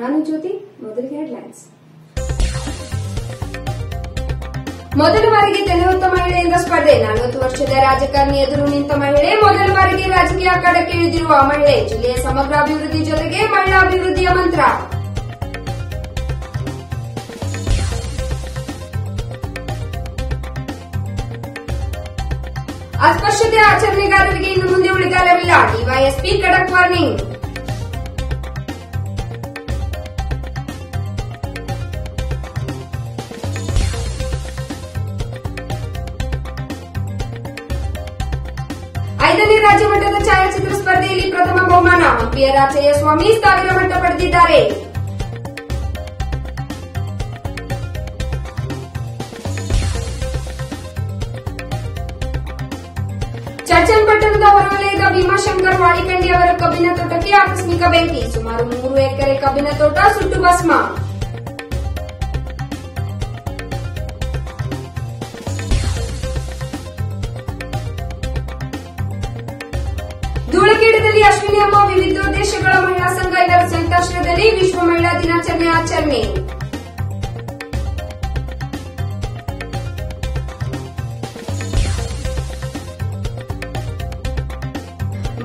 ನಾನು ಜ್ಯೋತಿ, ಮೊದಲಿಗೆ ಹೆಡ್ಲೈನ್ಸ್ ಮೊದಲ ಬಾರಿಗೆ ತೆಲುವಂತ ಹೊತ್ತ ಮಹಿಳೆಯಿಂದ ಸ್ಪರ್ಧೆ. ನಲವತ್ತು ವರ್ಷದ ರಾಜಕಾರಣಿ ಎದುರು ನಿಂತ ಮಹಿಳೆ ಮೊದಲ ಬಾರಿಗೆ ರಾಜಕೀಯ ಅಖಾಡಕ್ಕೆ ಇಳಿದಿರುವ ಮಹಿಳೆ. ಜಿಲ್ಲೆಯ ಸಮಗ್ರ ಅಭಿವೃದ್ಧಿ ಜೊತೆಗೆ ಮಹಿಳಾ ಅಭಿವೃದ್ಧಿಯ ಮಂತ್ರ. ಅಸ್ಪೃಶ್ಯತೆ ಆಚರಣೆಗಾರರಿಗೆ ಇನ್ನು ಮುಂದೆ ಉಳಿಗಾಲವಿಲ್ಲ ಡಿವೈಎಸ್ಪಿ ಖಡಕ್ ವಾರ್ನಿಂಗ್. ರಾಜ್ಯ ಮಟ್ಟದ ಛಾಯಾಚಿತ್ರ ಸ್ಪರ್ಧೆಯಲ್ಲಿ ಪ್ರಥಮ ಬಹುಮಾನ ಹಂಪಿಯ ರಾಚಯ್ಯ ಸ್ವಾಮಿ ಸಾವಿರ ಮಟ್ಟ ಪಡೆದಿದ್ದಾರೆ ಚರ್ಚನ್ ಪಟ್ಟಣದ ಹೊರವಲಯದ ಭೀಮಾಶಂಕರ್ ವಾಳಿಕಂಡಿ ಅವರ ಕಬ್ಬಿನ ತೋಟಕ್ಕೆ ಆಕಸ್ಮಿಕ ಬೆಂಕಿ ಸುಮಾರು ಮೂರು ಎಕರೆ ಕಬ್ಬಿನ ತೋಟ ಸುಟ್ಟು ಭಸ್ಮ ಧೂಳಖೇಡದಲ್ಲಿ ಅಶ್ವಿನಿ ಅಮ್ಮ ವಿವಿಧೋದ್ದೇಶಗಳ ಮಹಿಳಾ ಸಂಘ ಇವರ ಸಂಯುಕ್ತಾಶ್ರಯದಲ್ಲಿ ವಿಶ್ವ ಮಹಿಳಾ ದಿನಾಚರಣೆ ಆಚರಣೆ.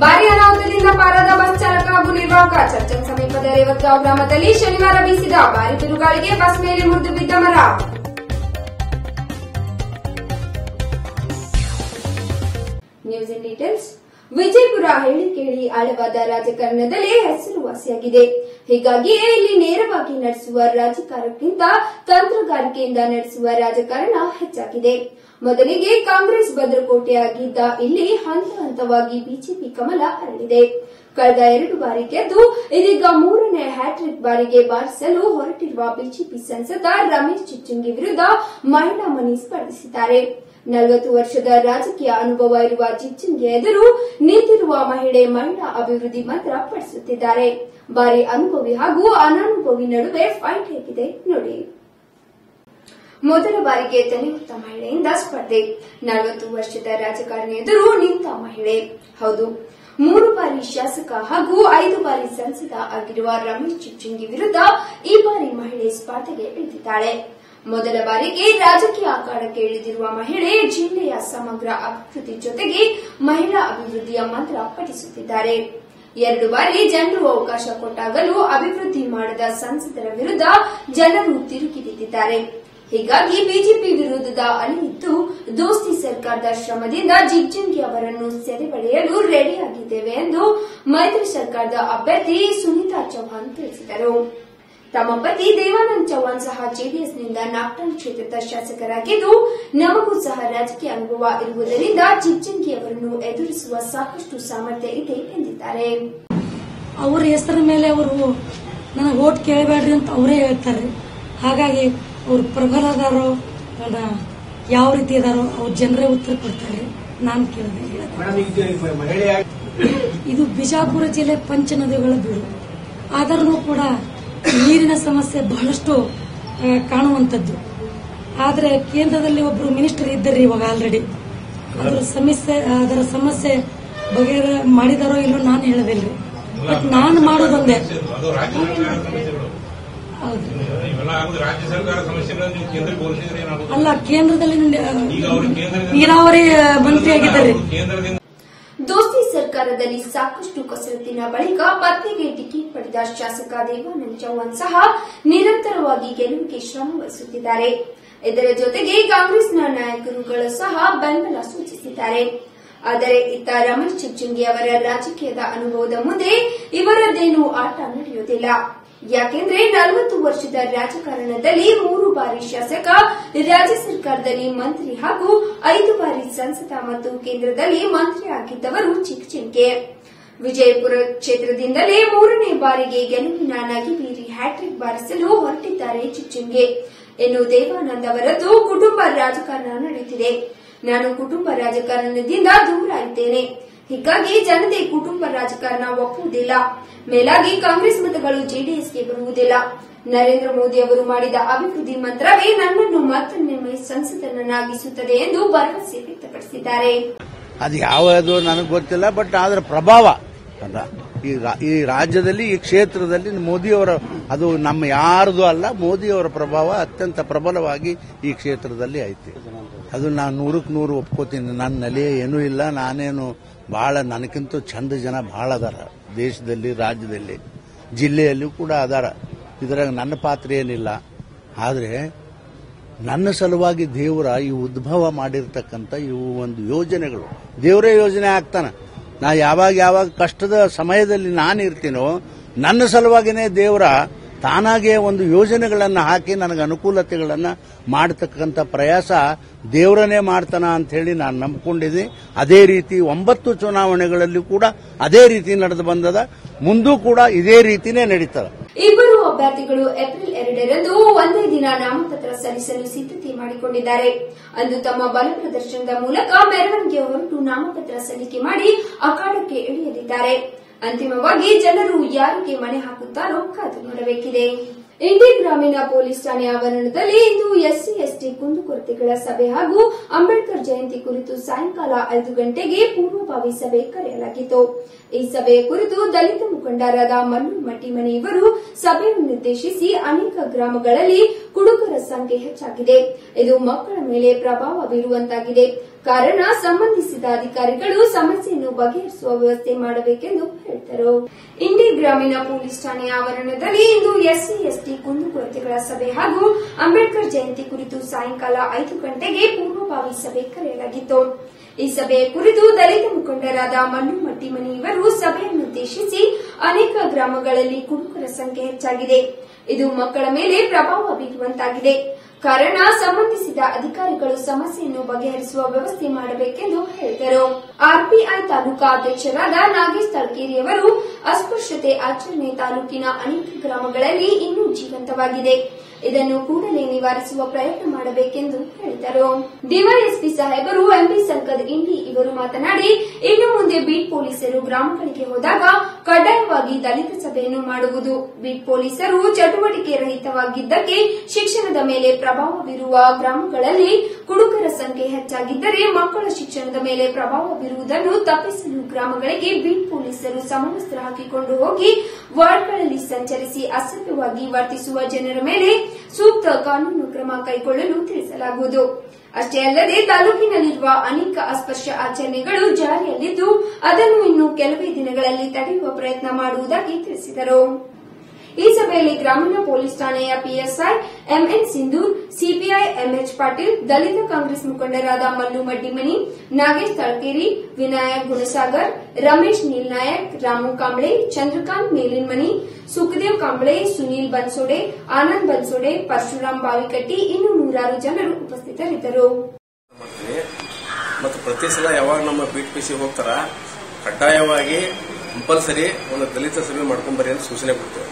ಭಾರಿ ಅನಾಹುತದಿಂದ ಪಾರಾದ ಬಸ್ ಚಾಲಕ ಹಾಗೂ ನಿರ್ವಾಹಕ ಚರ್ಚನ್ ಸಮೀಪದ ರೇವತ್ಗಾಂವ್ ಗ್ರಾಮದಲ್ಲಿ ಶನಿವಾರ ಬೀಸಿದ ಭಾರಿ ಬಿರುಗಾಳಿಗೆ ಬಸ್ ಮೇಲೆ ಮುರಿದು ಬಿದ್ದ ಮರ. News in details. ವಿಜಯಪುರ ಹೇಳಿ ಕೇಳಿ ಆಳವಾದ ರಾಜಕಾರಣದಲ್ಲಿ ಹೆಸರುವಾಸಿಯಾಗಿದೆ ಹೀಗಾಗಿಯೇ ಇಲ್ಲಿ ನೇರವಾಗಿ ನಡೆಸುವ ರಾಜಕಾರಣಕ್ಕಿಂತ ತಂತ್ರಗಾರಿಕೆಯಿಂದ ನಡೆಸುವ ರಾಜಕಾರಣ ಹೆಚ್ಚಾಗಿದೆ. ಮೊದಲಿಗೆ ಕಾಂಗ್ರೆಸ್ ಭದ್ರಕೋಟೆಯಾಗಿದ್ದ ಇಲ್ಲಿ ಹಂತ ಹಂತವಾಗಿ ಬಿಜೆಪಿ ಕಮಲ ಅರಳಿದೆ. ಕಳೆದ ಎರಡು ಬಾರಿ ಗೆದ್ದು ಇದೀಗ ಮೂರನೇ ಹ್ಯಾಟ್ರಿಕ್ ಬಾರಿಗೆ ಬಾರಿಸಲು ಹೊರಟಿರುವ ಬಿಜೆಪಿ ಸಂಸದ ರಮೇಶ್ ಚಿಚ್ಚುಂಗಿ ವಿರುದ್ಧ ಮಹಿಳಾ ಮನಿ ಸ್ಪರ್ಧಿಸಿದ್ದಾರೆ. ನಲವತ್ತು ವರ್ಷದ ರಾಜಕೀಯ ಅನುಭವ ಇರುವ ಚಿಚ್ಚಂಗಿ ಎದುರು ನಿಂತಿರುವ ಮಹಿಳೆ ಮಹಿಳಾ ಅಭಿವೃದ್ಧಿ ಮಂತ್ರ ಪಡಿಸುತ್ತಿದ್ದಾರೆ ಬಾರಿ ಅನುಭವಿ ಹಾಗೂ ಅನಾನುಭವಿ ನಡುವೆ ಫೈಟ್ ಹೇಗಿದೆ ನೋಡಿ. ಮೊದಲ ಬಾರಿಗೆ ತಲೆಯುತ್ತ ಮಹಿಳೆಯಿಂದ ಸ್ಪರ್ಧೆ. ನಲವತ್ತು ವರ್ಷದ ರಾಜಕಾರಣಿ ಎದುರು ನಿಂತ ಮಹಿಳೆ. ಹೌದು, ಮೂರು ಬಾರಿ ಶಾಸಕ ಹಾಗೂ ಐದು ಬಾರಿ ಸಂಸದ ಆಗಿರುವ ರಮೇಶ್ ಚಿಚ್ಚಿಂಗಿ ವಿರುದ್ಧ ಈ ಬಾರಿ ಮಹಿಳೆ ಸ್ಪರ್ಧೆಗೆ ಇಳಿದಿದ್ದಾಳೆ. ಮೊದಲ ಬಾರಿಗೆ ರಾಜಕೀಯ ಅಖಾಡಕ್ಕೆ ಇಳಿದಿರುವ ಮಹಿಳೆ ಜಿಲ್ಲೆಯ ಸಮಗ್ರ ಅಭಿವೃದ್ಧಿ ಜೊತೆಗೆ ಮಹಿಳಾ ಅಭಿವೃದ್ಧಿಯ ಮಂತ್ರ ಪಠಿಸುತ್ತಿದ್ದಾರೆ. ಎರಡು ಬಾರಿ ಜನರು ಅವಕಾಶ ಕೊಟ್ಟಾಗಲೂ ಅಭಿವೃದ್ಧಿ ಮಾಡದ ಸಂಸದರ ವಿರುದ್ಧ ಜನರು ತಿರುಗಿಬಿದ್ದಿದ್ದಾರೆ ಹೀಗಾಗಿ ಬಿಜೆಪಿ ವಿರೋಧದ ಅಲೆಯಿದ್ದು ದೋಸ್ತಿ ಸರ್ಕಾರದ ಶ್ರಮದಿಂದ ಜಿಗ್ಜಿಂಗಿ ಅವರನ್ನು ಸೆರೆಪಡೆಯಲು ರೆಡಿಯಾಗಿದ್ದೇವೆ ಎಂದು ಮೈತ್ರಿ ಸರ್ಕಾರದ ಅಭ್ಯರ್ಥಿ ಸುನೀತಾ ಚೌಹಾಣ್ ತಿಳಿಸಿದರು. ತಮ್ಮ ಪತಿ ದೇವಾನಂದ್ ಚೌಹಾಣ್ ಸಹ ಜೆಡಿಎಸ್ನಿಂದ ನಾಗ್ಟಾಂಗ್ ಕ್ಷೇತ್ರದ ಶಾಸಕರಾಗಿದ್ದು ನಮಗೂ ಸಹ ರಾಜಕೀಯ ಅನುಭವ ಇರುವುದರಿಂದ ಚಿಂಚಂಗಿ ಅವರನ್ನು ಎದುರಿಸುವ ಸಾಕಷ್ಟು ಸಾಮರ್ಥ್ಯ ಇದೆ ಎಂದಿದ್ದಾರೆ. ಅವರ ಹೆಸರ ಮೇಲೆ ಅವರು ನನಗೆ ಓಟ್ ಕೇಳಬೇಡ್ರಿ ಅಂತ ಅವರೇ ಹೇಳ್ತಾರೆ. ಹಾಗಾಗಿ ಅವ್ರು ಪ್ರಬಲ ಅದಾರೋ ಯಾವ ರೀತಿ ಇದಾರೋ ಅವ್ರ ಜನರೇ ಉತ್ತರ ಕೊಡ್ತಾರೆ. ನಾನು ಕೇಳಿದೆ ಇದು ಬಿಜಾಪುರ ಜಿಲ್ಲೆ ಪಂಚನದಿಗಳ ಬೀಡು. ಆದರೂ ಕೂಡ ನೀರಿನ ಸಮಸ್ಯೆ ಬಹಳಷ್ಟು ಕಾಣುವಂತದ್ದು ಕಾಣುವಂಥದ್ದು. ಆದರೆ ಕೇಂದ್ರದಲ್ಲಿ ಒಬ್ಬರು ಮಿನಿಸ್ಟರ್ ಇದ್ದಾರೆ ಇವಾಗ ಆಲ್ರೆಡಿ ಅದರ ಸಮಸ್ಯೆ ಅದರ ಸಮಸ್ಯೆ ಬಗೆಹರ ಮಾಡಿದಾರೋ ಇಲ್ಲೋ ನಾನು ಹೇಳೋದಿಲ್ರಿ. ಬಟ್ ನಾನು ಮಾಡೋದೊಂದೇ. ಅಲ್ಲ ಕೇಂದ್ರದಲ್ಲಿ ನೀರಾವರಿ ಮಂತ್ರಿ ಆಗಿದ್ದಾರೆ ಸರ್ಕಾರದಲ್ಲಿ ಸಾಕಷ್ಟು ಕಸರತ್ತಿನ ಬಳಿಕ ಪತ್ನಿಗೆ ಟಿಕೆಟ್ ಪಡೆದ ಶಾಸಕ ದೇವಾನಂದ್ ಚೌಹಾಣ್ ಸಹ ನಿರಂತರವಾಗಿ ಗೆಲುವಿಗೆ ಶ್ರಮ ವಹಿಸುತ್ತಿದ್ದಾರೆ. ಇದರ ಜೊತೆಗೆ ಕಾಂಗ್ರೆಸ್ನ ನಾಯಕರುಗಳು ಸಹ ಬೆಂಬಲ ಸೂಚಿಸಿದ್ದಾರೆ. ಆದರೆ ಇತ್ತ ರಮೇಶ್ ಚಿಚ್ಚಂಗಿ ಅವರ ರಾಜಕೀಯದ ಅನುಭವದ ಮುಂದೆ ಇವರದ್ದೇನೂ ಆಟ ನಡೆಯುವುದಿಲ್ಲ. ಯಾಕೆಂದ್ರೆ ನಲವತ್ತು ವರ್ಷದ ರಾಜಕಾರಣದಲ್ಲಿ ಮೂರು ಬಾರಿ ಶಾಸಕ, ರಾಜ್ಯ ಸರ್ಕಾರದಲ್ಲಿ ಮಂತ್ರಿ ಹಾಗೂ ಐದು ಬಾರಿ ಸಂಸದ ಮತ್ತು ಕೇಂದ್ರದಲ್ಲಿ ಮಂತ್ರಿ ಆಗಿದ್ದವರು ಚಿಕ್ಚಿಂಕೆ. ವಿಜಯಪುರ ಕ್ಷೇತ್ರದಿಂದಲೇ ಮೂರನೇ ಬಾರಿಗೆ ಗೆಲುವಿನ ನಗಿಬೀರಿ ಹ್ಯಾಟ್ರಿಕ್ ಬಾರಿಸಲು ಹೊರಟಿದ್ದಾರೆ ಚಿಕ್ಚಿಂಗೆ ಇನ್ನು ದೇವಾನಂದ್ ಅವರದ್ದು ಕುಟುಂಬ ರಾಜಕಾರಣ ನಡೆಯುತ್ತಿದೆ. ನಾನು ಕುಟುಂಬ ರಾಜಕಾರಣದಿಂದ ದೂರ ಇದ್ದೇನೆ. ಹೀಗಾಗಿ ಜನತೆ ಕುಟುಂಬ ರಾಜಕಾರಣ ಒಪ್ಪುವುದಿಲ್ಲ. ಮೇಲಾಗಿ ಕಾಂಗ್ರೆಸ್ ಮತಗಳು ಜೆಡಿಎಸ್ಗೆ ಬರುವುದಿಲ್ಲ. ನರೇಂದ್ರ ಮೋದಿ ಅವರು ಮಾಡಿದ ಅಭಿವೃದ್ಧಿ ಮಂತ್ರವೇ ನನ್ನನ್ನು ಮತ್ತೊಮ್ಮೆ ಸಂಸದನನ್ನಾಗಿಸುತ್ತದೆ ಎಂದು ಭರವಸೆ ವ್ಯಕ್ತಪಡಿಸಿದ್ದಾರೆ. ಅದು ಯಾವುದು ನನಗೆ ಗೊತ್ತಿಲ್ಲ, ಬಟ್ ಅದರ ಪ್ರಭಾವ ಈ ರಾಜ್ಯದಲ್ಲಿ, ಈ ಕ್ಷೇತ್ರದಲ್ಲಿ ಮೋದಿಯವರ ಅದು ನಮ್ಮ ಯಾರ್ದು ಅಲ್ಲ ಮೋದಿಯವರ ಪ್ರಭಾವ ಅತ್ಯಂತ ಪ್ರಬಲವಾಗಿ ಈ ಕ್ಷೇತ್ರದಲ್ಲಿ ಐತಿ. ಅದು ನಾನು ನೂರಕ್ಕೆ ನೂರು ಒಪ್ಕೋತೀನಿ. ನನ್ನಲ್ಲಿ ಏನೂ ಇಲ್ಲ, ನಾನೇನು ಬಹಳ ನನಗಿಂತ ಚಂದ ಜನ ಬಹಳ ಅದಾರ. ದೇಶದಲ್ಲಿ, ರಾಜ್ಯದಲ್ಲಿ, ಜಿಲ್ಲೆಯಲ್ಲೂ ಕೂಡ ಅದಾರ. ಇದ್ರಾಗ ನನ್ನ ಪಾತ್ರ ಏನಿಲ್ಲ. ಆದರೆ ನನ್ನ ಸಲುವಾಗಿ ದೇವರ ಈ ಉದ್ಭವ ಮಾಡಿರ್ತಕ್ಕಂಥ ಇವು ಒಂದು ಯೋಜನೆಗಳು. ದೇವರೇ ಯೋಜನೆ ಆಗ್ತಾನೆ. ನಾ ಯಾವಾಗ ಯಾವಾಗ ಕಷ್ಟದ ಸಮಯದಲ್ಲಿ ನಾನು ಇರ್ತೀನೋ ನನ್ನ ಸಲುವಾಗಿನೇ ದೇವರ ತಾನಾಗೆ ಒಂದು ಯೋಜನೆಗಳನ್ನು ಹಾಕಿ ನನಗೆ ಅನುಕೂಲತೆಗಳನ್ನು ಮಾಡತಕ್ಕಂಥ ಪ್ರಯಾಸ ದೇವರನ್ನೇ ಮಾಡ್ತಾನ ಅಂತ ಹೇಳಿ ನಾನು ನಂಬಿಕೊಂಡಿದ್ದೆ ಅದೇ ರೀತಿ ಒಂಬತ್ತು ಚುನಾವಣೆಗಳಲ್ಲಿ ಕೂಡ ಅದೇ ರೀತಿ ನಡೆದು ಬಂದದ. ಮುಂದೂ ಕೂಡ ಇದೇ ರೀತಿನೇ ನಡೀತದೆ. ಇಬ್ಬರು ಅಭ್ಯರ್ಥಿಗಳು ಏಪ್ರಿಲ್ ಎರಡರಂದು ಒಂದೇ ದಿನ ನಾಮಪತ್ರ ಸಲ್ಲಿಸಲು ಸಿದ್ದತೆ ಮಾಡಿಕೊಂಡಿದ್ದಾರೆ. ಅಂದು ತಮ್ಮ ಬಲ ಪ್ರದರ್ಶನದ ಮೂಲಕ ಮೆರವಣಿಗೆ ಹೊರಟು ನಾಮಪತ್ರ ಸಲ್ಲಿಕೆ ಮಾಡಿ ಅಖಾಡಕ್ಕೆ ಇಳಿಯಲಿದ್ದಾರೆ ಅಂತಿಮವಾಗಿ ಜನರು ಯಾರಿಗೆ ಮಣೆ ಹಾಕುತ್ತಾರೋ ಕಾದು ನೋಡಬೇಕಿದೆ ಇಂಡಿ ಗ್ರಾಮೀಣ ಪೊಲೀಸ್ ಠಾಣೆ ಆವರಣದಲ್ಲಿ ಇಂದು ಎಸ್ಸಿ, ಎಸ್ಟಿ ಕುಂದುಕೊರತೆಗಳ ಸಭೆ ಹಾಗೂ ಅಂಬೇಡ್ಕರ್ ಜಯಂತಿ ಕುರಿತು ಸಾಯಂಕಾಲ ಐದು ಗಂಟೆಗೆ ಪೂರ್ವಭಾವಿ ಸಭೆ ಕರೆಯಲಾಗಿತ್ತು. ಈ ಸಭೆಯ ಕುರಿತು ದಲಿತ ಮುಖಂಡರಾದ ಮಲ್ಲು ಮಟ್ಟಿಮನಿ ಇವರು ಸಭೆಯನ್ನುದ್ದೇಶಿಸಿ ಅನೇಕ ಗ್ರಾಮಗಳಲ್ಲಿ ಕುಡುಕರ ಸಂಖ್ಯೆ ಹೆಚ್ಚಾಗಿದೆ. ಇದು ಮಕ್ಕಳ ಮೇಲೆ ಪ್ರಭಾವ ಬೀರುವಂತಾಗಿದೆ. ಕಾರಣ, ಸಂಬಂಧಿಸಿದ ಅಧಿಕಾರಿಗಳು ಸಮಸ್ಯೆಯನ್ನು ಬಗೆಹರಿಸುವ ವ್ಯವಸ್ಥೆ ಮಾಡಬೇಕೆಂದು ಹೇಳಿದರು ಇಂಡಿ ಗ್ರಾಮೀಣ ಪೊಲೀಸ್ ಠಾಣೆ ಆವರಣದಲ್ಲಿ ಇಂದು ಎಸ್ಸಿ, ಎಸ್ಟಿ, ಕುಂದುಕೊರತೆಗಳ ಸಭೆ ಹಾಗೂ ಅಂಬೇಡ್ಕರ್ ಜಯಂತಿ ಕುರಿತು ಸಾಯಂಕಾಲ ಐದು ಗಂಟೆಗೆ ಪೂರ್ವಭಾವಿ ಸಭೆ ಕರೆಯಲಾಗಿತ್ತು. ಈ ಸಭೆಯ ಕುರಿತು ದಲಿತ ಮುಖಂಡರಾದ ಮಣ್ಣು ಮಟ್ಟಿಮನಿ ಇವರು ಸಭೆಯನ್ನುದ್ದೇಶಿಸಿ ಅನೇಕ ಗ್ರಾಮಗಳಲ್ಲಿ ಕುಡುಕರ ಸಂಖ್ಯೆ ಹೆಚ್ಚಾಗಿದೆ. ಇದು ಮಕ್ಕಳ ಮೇಲೆ ಪ್ರಭಾವ ಬೀರುವಂತಾಗಿದೆ. ಕಾರಣ, ಸಂಬಂಧಿಸಿದ ಅಧಿಕಾರಿಗಳು ಸಮಸ್ಯೆಯನ್ನು ಬಗೆಹರಿಸುವ ವ್ಯವಸ್ಥೆ ಮಾಡಬೇಕೆಂದು ಹೇಳಿದರು. ಆರ್ಪಿಐ ತಾಲೂಕಾ ಅಧ್ಯಕ್ಷರಾದ ನಾಗೇಶ್ ತಳ್ಕೇರಿಯವರು ಅಸ್ಪೃಶ್ಯತೆ ಆಚರಣೆ ತಾಲೂಕಿನ ಅನೇಕ ಗ್ರಾಮಗಳಲ್ಲಿ ಇನ್ನೂ ಜೀವಂತವಾಗಿದೆ. ಇದನ್ನು ಕೂಡಲೇ ನಿವಾರಿಸುವ ಪ್ರಯತ್ನ ಮಾಡಬೇಕೆಂದು ಹೇಳಿದರು. ಡಿವೈಎಸ್ಪಿ ಸಾಹೇಬರು, ಎಂಪಿ ಸಂಕದ್, ಇಂಡಿ ಇವರು ಮಾತನಾಡಿ, ಇನ್ನು ಮುಂದೆ ಬೀಟ್ ಪೊಲೀಸರು ಗ್ರಾಮಗಳಿಗೆ ಹೋದಾಗ ಕಡ್ಡಾಯವಾಗಿ ದಲಿತ ಸಭೆಯನ್ನು ಮಾಡುವುದು. ಬೀಟ್ ಪೊಲೀಸರು ಚಟುವಟಿಕೆ ರಹಿತವಾಗಿದ್ದಕ್ಕೆ ಶಿಕ್ಷಣದ ಮೇಲೆ ಪ್ರಭಾವ ಬೀರುವ ಗ್ರಾಮಗಳಲ್ಲಿ ಕುಡುಕರ ಸಂಖ್ಯೆ ಹೆಚ್ಚಾಗಿದ್ದರೆ ಮಕ್ಕಳ ಶಿಕ್ಷಣದ ಮೇಲೆ ಪ್ರಭಾವ ಬೀರುವುದನ್ನು ತಪ್ಪಿಸಲು ಗ್ರಾಮಗಳಿಗೆ ಬೀಟ್ ಪೊಲೀಸರು ಸಮವಸ್ತ್ರ ಹಾಕಿಕೊಂಡು ಹೋಗಿ, ವಾರ್ಡ್ಗಳಲ್ಲಿ ಸಂಚರಿಸಿ ಅಸಭ್ಯವಾಗಿ ವರ್ತಿಸುವ ಜನರ ಮೇಲೆ ಸೂಕ್ತ ಕಾನೂನು ಕ್ರಮ ಕೈಗೊಳ್ಳಲು ತಿಳಿಸಲಾಗುವುದು. ಅಷ್ಟೇ ಅಲ್ಲದೆ ತಾಲೂಕಿನಲ್ಲಿರುವ ಅನೇಕ ಅಸ್ಪರ್ಶ ಆಚರಣೆಗಳು ಜಾರಿಯಲ್ಲಿದ್ದು ಅದನ್ನು ಇನ್ನು ಕೆಲವೇ ದಿನಗಳಲ್ಲಿ ತಡೆಯುವ ಪ್ರಯತ್ನ ಮಾಡುವುದಾಗಿ ತಿಳಿಸಿದರು. ಈ ಸಭೆಯಲ್ಲಿ ಗ್ರಾಮೀಣ ಪೊಲೀಸ್ ಠಾಣೆಯ PSI MN Sindhoor CPI MH Patil, ದಲಿತ ಕಾಂಗ್ರೆಸ್ ಮುಖಂಡರಾದ ಮಲ್ಲು ಮಡ್ಡಿಮನಿ, ನಾಗೇಶ್ ತಳಕೇರಿ, ವಿನಾಯಕ್ ಗುಣಸಾಗರ್, ರಮೇಶ್ ನೀಲ್ನಾಯಕ್, ರಾಮು ಕಾಂಬ್ಳೆ, ಚಂದ್ರಕಾಂತ್ ಮೇಲಿನ್ಮನಿ, ಸುಖದೇವ್ ಕಾಂಬ್ಳೆ, ಸುನೀಲ್ ಬನ್ಸೋಡೆ, ಆನಂದ್ ಬನ್ಸೋಡೆ, ಪರಶುರಾಮ್ ಬಾವಿಕಟ್ಟಿ ಇನ್ನು ನೂರಾರು ಜನರು ಉಪಸ್ಥಿತರಿದ್ದರು. ಮತ್ತು ಪ್ರತಿ ಸಲ ಯಾವಾಗ ನಮ್ಮ ಬೀಟ್ ಪಿ ಸಿ ಹೋಗ್ತಾರ, ಕಡ್ಡಾಯವಾಗಿ ಕಂಪಲ್ಸರಿ ಒಂದು ದಲಿತ ಸಭೆ ಮಾಡ್ಕೊಂಬರ್ರಿ ಅಂತ ಸೂಚನೆ ಕೊಡ್ತೇವೆ.